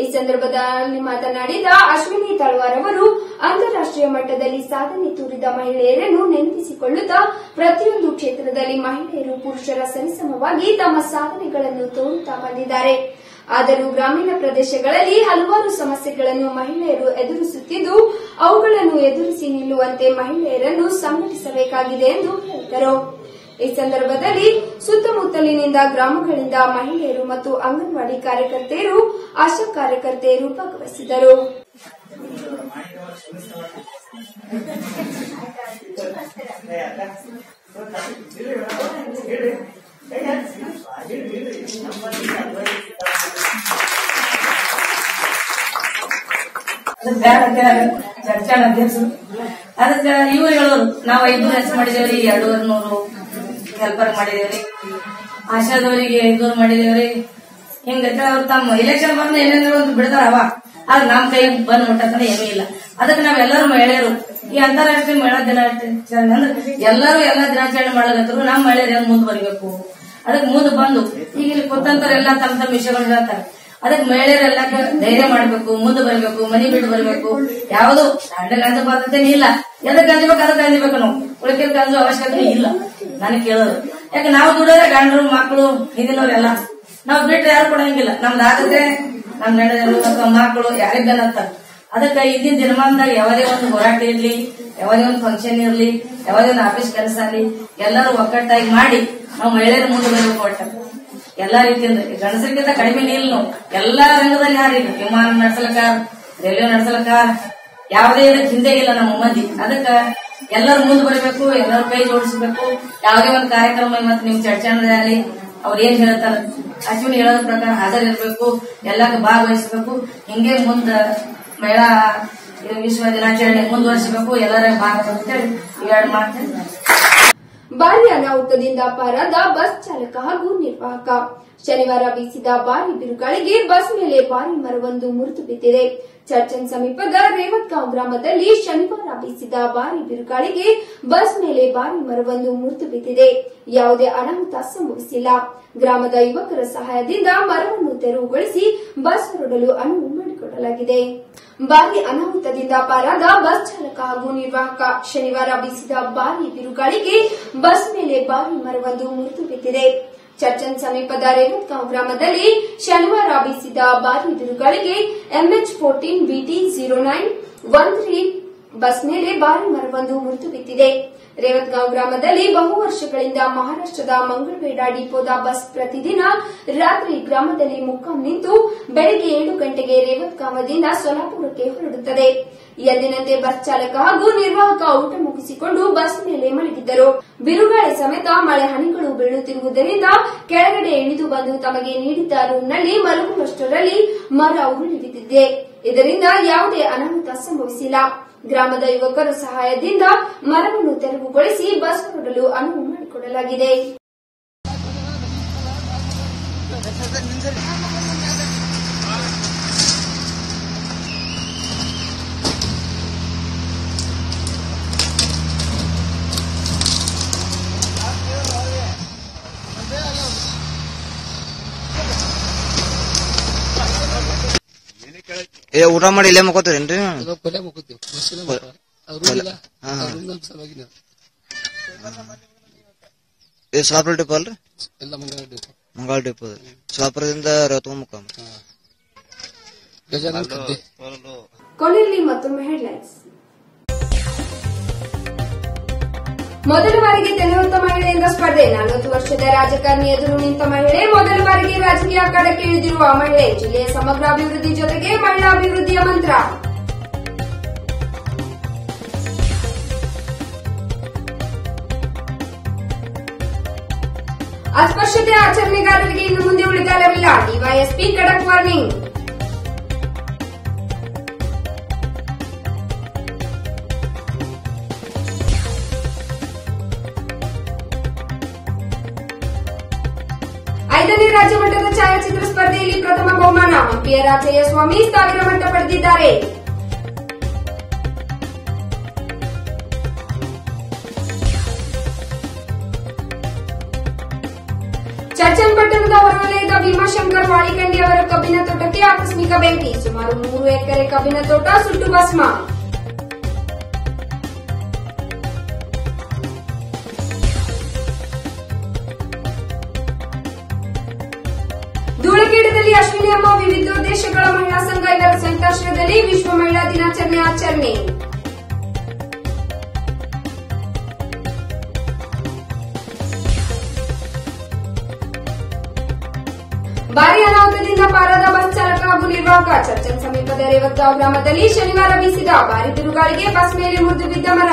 ಈ ಸಂದರ್ಭದಲ್ಲಿ ಮಾತನಾಡಿದ ಅಶ್ವಿನಿ ತಳವಾರ್ ಅವರು ಅಂತಾರಾಷ್ಟೀಯ ಮಟ್ಟದಲ್ಲಿ ಸಾಧನೆ ತೋರಿದ ಮಹಿಳೆಯರನ್ನು ನೆನಪಿಸಿಕೊಳ್ಳುತ್ತಾ ಪ್ರತಿಯೊಂದು ಕ್ಷೇತ್ರದಲ್ಲಿ ಮಹಿಳೆಯರು ಪುರುಷರ ಸರಿಸಮವಾಗಿ ತಮ್ಮ ಸಾಧನೆಗಳನ್ನು ತೋರುತ್ತಾ ಬಂದಿದ್ದಾರೆ. ಆದರೂ ಗ್ರಾಮೀಣ ಪ್ರದೇಶಗಳಲ್ಲಿ ಹಲವಾರು ಸಮಸ್ಯೆಗಳನ್ನು ಮಹಿಳೆಯರು ಎದುರಿಸುತ್ತಿದ್ದು, ಅವುಗಳನ್ನು ಎದುರಿಸಿ ನಿಲ್ಲುವಂತೆ ಮಹಿಳೆಯರನ್ನು ಸಂಘಟಿಸಬೇಕಾಗಿದೆ ಎಂದು ಹೇಳಿದರು ಈ ಸಂದರ್ಭದಲ್ಲಿ ಸುತ್ತಮುತ್ತಲಿನಿಂದ ಗ್ರಾಮಗಳಿಂದ ಮಹಿಳೆಯರು ಮತ್ತು ಅಂಗನವಾಡಿ ಕಾರ್ಯಕರ್ತೆಯರು ಆಶಾ ಕಾರ್ಯಕರ್ತೆಯರು ಭಾಗವಹಿಸಿದರು. ಚರ್ಚಾ ಅಧ್ಯಕ್ಷರು. ಅದಕ್ಕೆ ಇವ್ರು ಹೇಳೋರು, ನಾವು ಐದು ಹೆಲ್ಪ್ ಮಾಡಿದೇವ್ರಿ ಎರಡೂವರೆ ನೂರು ಹೆಲ್ಪರ್ ಮಾಡಿದೇವ್ರಿ ಆಶಾದವರಿಗೆ ಐದೂರು ಮಾಡಿದೇವ್ರಿ ಹಿಂಗ ಅವ್ರು ತಮ್ಮ ಎಲೆಕ್ಷನ್ ಬಂದ ಏನೇನೋ ಒಂದು ಬಿಡ್ತಾರ ಅವ. ಆದ್ರೆ ನಮ್ ಕೈ ಬಂದ್ ಮುಟ್ಟತನ ಏನೂ ಇಲ್ಲ. ಅದಕ್ಕೆ ನಾವೆಲ್ಲರೂ ಮಹಿಳೆಯರು. ಈ ಅಂತಾರಾಷ್ಟ್ರೀಯ ಮಹಿಳಾ ದಿನಾಚರಣೆ ಅಂದ್ರೆ ಎಲ್ಲರೂ ಎಲ್ಲಾ ದಿನಾಚರಣೆ ಮಾಡಲತ್ತರು ನಮ್ಮ ಮಹಿಳೆಯರು ಹೆಂಗ್ ಮುಂದೆ ಬರಬೇಕು. ಅದಕ್ಕೆ ಮುಂದೆ ಬಂದು, ಈಗ ಇಲ್ಲಿ ಕೂತಂತವ್ರೆಲ್ಲ ತಮ್ಮ ತಮ್ಮ ವಿಷಯಗಳು ಹೇಳ್ತಾರೆ. ಅದಕ್ಕೆ ಮಹಿಳೆಯರೆಲ್ಲ ಧೈರ್ಯ ಮಾಡ್ಬೇಕು, ಮುಂದೆ ಬರ್ಬೇಕು, ಮನಿ ಬಿಟ್ಟು ಬರ್ಬೇಕು. ಯಾವುದು ಗಂಡ ಗಂಡ ಬಾಧ್ಯತೆನೇ ಇಲ್ಲ. ಎದಕ್ಕೆ ಕಂದಿಬೇಕು ಅದಕ್ಕೆ ಕಂದಿಬೇಕು ನಾವು. ಉಳಿಕೆ ಕಂದು ಅವಶ್ಯಕತೆ ಇಲ್ಲ. ನನಗೆ ಕೇಳೋದು. ಯಾಕೆ ನಾವು ದುಡಿದ್ರೆ ಗಂಡರು, ಮಕ್ಕಳು, ಹಿಂದಿನವ್ರೆಲ್ಲ ನಾವು ಬಿಟ್ಟು ಯಾರು ಕೊಡಂಗಿಲ್ಲ. ನಮ್ದು ಆಗತ್ತೆ ನಮ್ ಗಂಡರು ಅಥವಾ ಮಕ್ಕಳು ಅಂತ ಅದಕ್ಕೆ ಇದ್ದಿನ ದಿನಮಾನದಾಗ ಯಾವುದೇ ಒಂದು ಹೋರಾಟ ಇರ್ಲಿ, ಯಾವುದೇ ಒಂದು ಫಂಕ್ಷನ್ ಇರ್ಲಿ, ಯಾವುದೇ ಒಂದು ಆಫೀಸ್ ಕೆಲಸ ಇರ್ಲಿ, ಎಲ್ಲರೂ ಒಕ್ಕಟ್ಟಾಗಿ ಮಾಡಿ ನಾವು ಮಹಿಳೆಯರು ಮುಂದೆ ಬರಬೇಕು ಒಟ್ಟ. ಎಲ್ಲಾ ರೀತಿಯಿಂದ, ಗಂಡಸರಿಗಿಂತ ಕಡಿಮೆ ಇಲ್ಲ ಎಲ್ಲಾ ರಂಗದಲ್ಲಿ ಯಾರಿಲ್ಲ ವಿಮಾನ ನಡ್ಸಲಕ ರೈಲ್ವೆ ನಡ್ಸಲಕ ಯಾವುದೇ ಇದಕ್ಕೆ ಹಿಂದೆ ಇಲ್ಲ ನಮ್ಮ ಮಂದಿ. ಅದಕ್ಕ ಎಲ್ಲರೂ ಮುಂದೆ ಬರಬೇಕು, ಎಲ್ಲರೂ ಕೈ ಜೋಡಿಸಬೇಕು. ಯಾವುದೇ ಒಂದು ಕಾರ್ಯಕ್ರಮ ಮತ್ತೆ ನಿಮ್ ಚರ್ಚೆ ಆಗಲಿ ಅವ್ರು ಏನ್ ಹೇಳ್ತಾರ? ಅಶ್ವಿನಿ ಹೇಳೋದ್ರ ಪ್ರಕಾರ ಹಾಜರಿರ್ಬೇಕು ಎಲ್ಲಕ್ಕೂ ಭಾಗವಹಿಸಬೇಕು. ಹಿಂಗೆ ಮುಂದ ಮಹಿಳಾ ವಿಶ್ವ ದಿನಾಚರಣೆ ಮುಂದುವರಿಸಬೇಕು, ಎಲ್ಲರ ಭಾಗವಹಿಸ್ತೇವೆ ಎರಡು ಮಾತು ಭಾರಿ ಅನಾಹುತದಿಂದ ಪಾರಾದ ಬಸ್ ಚಾಲಕ ಹಾಗೂ ನಿರ್ವಾಹಕ. ಶನಿವಾರ ಬೀಸಿದ ಭಾರಿ ಬಿರುಗಾಳಿಗೆ ಬಸ್ ಮೇಲೆ ಭಾರಿ ಮರವೊಂದು ಮುರಿದು ಬಿದ್ದಿದೆ. ಚರ್ಚನ್ ಸಮೀಪದ ರೇವತ್ಗಾಂವ್ ಗ್ರಾಮದಲ್ಲಿ ಶನಿವಾರ ಬೀಸಿದ ಭಾರಿ ಬಿರುಗಾಳಿಗೆ ಬಸ್ ಮೇಲೆ ಭಾರಿ ಮರವೊಂದು ಮುರಿದು ಬಿದ್ದಿದೆ. ಯಾವುದೇ ಅನಾಹುತ ಸಂಭವಿಸಿಲ್ಲ. ಗ್ರಾಮದ ಯುವಕರ ಸಹಾಯದಿಂದ ಮರವನ್ನು ತೆರವುಗೊಳಿಸಿ ಬಸ್ ಹೊರಡಲು ಅನುವು ಮಾಡಿಕೊಡಲಾಗಿದೆ. ಭಾರಿ ಅನಾಹುತದಿಂದ ಪಾರಾದ ಬಸ್ ಚಾಲಕ ಹಾಗೂ ನಿರ್ವಾಹಕ ಶನಿವಾರ ಬೀಸಿದ ಭಾರಿ ಬಿರುಗಾಳಿಗೆ ಬಸ್ ಮೇಲೆ ಭಾರಿ ಮರವೊಂದು ಮುರಿದು ಬಿದ್ದಿದೆ. ಚರ್ಚನ್ ಸಮೀಪದ ರೇವತ್ಗಾಂವ್ ಗ್ರಾಮದಲ್ಲಿ ಶನಿವಾರ ಬೀಸಿದ ಭಾರಿ ಬಿರುಗಾಳಿಗೆ MH fourteen BT zero nine one three bus ಮೇಲೆ ಭಾರಿ ಮರವೊಂದು ಮುರಿದು ಬಿದ್ದಿದೆ. ರೇವತ್ಗಾಂವ್ ಗ್ರಾಮದಲ್ಲಿ ಬಹು ವರ್ಷಗಳಿಂದ ಮಹಾರಾಷ್ಟದ ಮಂಗಳಬೇಡ ಡಿಪೋದ ಬಸ್ ಪ್ರತಿದಿನ ರಾತ್ರಿ ಗ್ರಾಮದಲ್ಲಿ ಮುಕ್ಕಾಂ ನಿಂತು ಬೆಳಗ್ಗೆ ಏಳು ಗಂಟೆಗೆ ರೇವತ್ಗಾಂವದಿಂದ ಸೊಲಾಪುರಕ್ಕೆ ಹೊರಡುತ್ತದೆ. ಎಂದಿನಂತೆ ಬಸ್ ಚಾಲಕ ಹಾಗೂ ನಿರ್ವಾಹಕ ಊಟ ಮುಗಿಸಿಕೊಂಡು ಬಸ್ ಮೇಲೆ ಮಲಗಿದ್ದರು. ಬಿರುಗಾಳಿ ಸಮೇತ ಮಳೆ ಹನಿಗಳು ಬೀಳುತ್ತಿರುವುದರಿಂದ ಕೆಳಗಡೆ ಇಳಿದು ಬಂದು ತಮಗೆ ನೀಡಿದ್ದ ರೂಮ್ನಲ್ಲಿ ಮಲಗುವಷ್ಟರಲ್ಲಿ ಮರ ಉರುಳಿ ಬಿದ್ದಿದೆ. ಇದರಿಂದ ಯಾವುದೇ ಅನಾಹುತ ಸಂಭವಿಸಿಲ್ಲ. ಗ್ರಾಮದ ಯುವಕರ ಸಹಾಯದಿಂದ ಮರವನ್ನು ತೆರವುಗೊಳಿಸಿ ಬಸ್ ಹೊರಡಲು ಅನುವು ಮಾಡಿಕೊಡಲಾಗಿದೆ. ಏ ಊಟ ಮಾಡಿ ಇಲ್ಲೇ ಮಕ್ಕೋತೀರೇನ್ರಿ ಬಸ್ಸಿನ ಸಲುವಾಗಿ ನಾವು. ಏ ಸೋಲಾಪುರ ಡಿಪೋ ಅಲ್ರಿ? ಎಲ್ಲ ಮಂಗಳ ಡಿಪೋ. ಮಂಗಳ ಡಿಪೋ ಸೋಲಾಪುರದಿಂದ ರತ್ವ ಮುಖಾಮ್ ಗಜಾನನ್ ಕದ್ದೆ ಕೊನೆಯಲ್ಲಿ ಮತ್ತೊಮ್ಮೆ ಹೆಡ್ಲೈನ್ಸ್ ಮೊದಲ ಬಾರಿಗೆ ತೆಲುವಂತ ಮಹಿಳೆಯಿಂದ ಸ್ಪರ್ಧೆ. ನಲವತ್ತು ವರ್ಷದ ರಾಜಕಾರಣಿ ಎದುರು ನಿಂತ ಮಹಿಳೆ ಮೊದಲ ಬಾರಿಗೆ ರಾಜಕೀಯ ಅಖಾಡಕ್ಕೆ ಇಳಿದಿರುವ ಮಹಿಳೆ ಜಿಲ್ಲೆಯ ಸಮಗ್ರ ಅಭಿವೃದ್ಧಿ ಜೊತೆಗೆ ಮಹಿಳಾ ಅಭಿವೃದ್ಧಿಯ ಮಂತ್ರ. ಅಸ್ಪೃಶ್ಯತೆ ಆಚರಣೆಗಾರರಿಗೆ ಇನ್ನು ಮುಂದೆ ಉಳಿಗಾಲವಿಲ್ಲ ಡಿವೈಎಸ್ಪಿ ಖಡಕ್ ವಾರ್ನಿಂಗ್. ಐದನೇ ರಾಜ್ಯ ಮಟ್ಟದ ಛಾಯಾಚಿತ್ರ ಸ್ಪರ್ಧೆಯಲ್ಲಿ ಪ್ರಥಮ ಬಹುಮಾನ ಹಂಪಿಯ ರಾಚಯ್ಯ ಸ್ವಾಮಿ ಸಾವಿರ ಮಟ್ಟ ಪಡೆದಿದ್ದಾರೆ. ಚರ್ಚನ್ ಪಟ್ಟಣದ ಹೊರವಲಯದ ಭೀಮಾಶಂಕರ್ ವಾಳಿಕಂಡಿ ಅವರ ಕಬ್ಬಿನ ತೋಟಕ್ಕೆ ಆಕಸ್ಮಿಕ ಬೆಂಕಿ ಸುಮಾರು ಮೂರು ಎಕರೆ ಕಬ್ಬಿನ ತೋಟ ಸುಟ್ಟು ಭಸ್ಮ. ವಿವಿಧೋದ್ದೇಶಗಳ ಮಹಿಳಾ ಸಂಘ ಇವರ ಸಂಕಷ್ಟದಲ್ಲಿ ವಿಶ್ವ ಮಹಿಳಾ ದಿನಾಚರಣೆ ಆಚರಣೆ. ಭಾರಿ ಅನಾಹುತದಿಂದ ಪಾರಾದ ಬಸ್ ಚಾಲಕ ಹಾಗೂ ನಿರ್ವಾಹಕ ಚರ್ಚನ್ ಸಮೀಪದ ರೇವತ್ಗಾಂವ್ ಗ್ರಾಮದಲ್ಲಿ ಶನಿವಾರ ಬೀಸಿದ ಭಾರಿ ಬಿರುಗಾಳಿಗೆ ಬಸ್ ಮೇಲೆ ಮುರಿದು ಬಿದ್ದ ಮರ.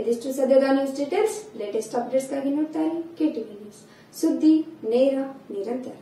ಇದಿಷ್ಟು ಸದ್ಯದ ನ್ಯೂಸ್ ಡೀಟೇಲ್ಸ್. ಲೇಟೆಸ್ಟ್ ಅಪ್ಡೇಟ್ಸ್ಗಾಗಿ ನೋಡ್ತಾರೆ ಕೆಟಿವಿ ನ್ಯೂಸ್. ಸುದ್ದಿ ನೇರ ನಿರಂತರ.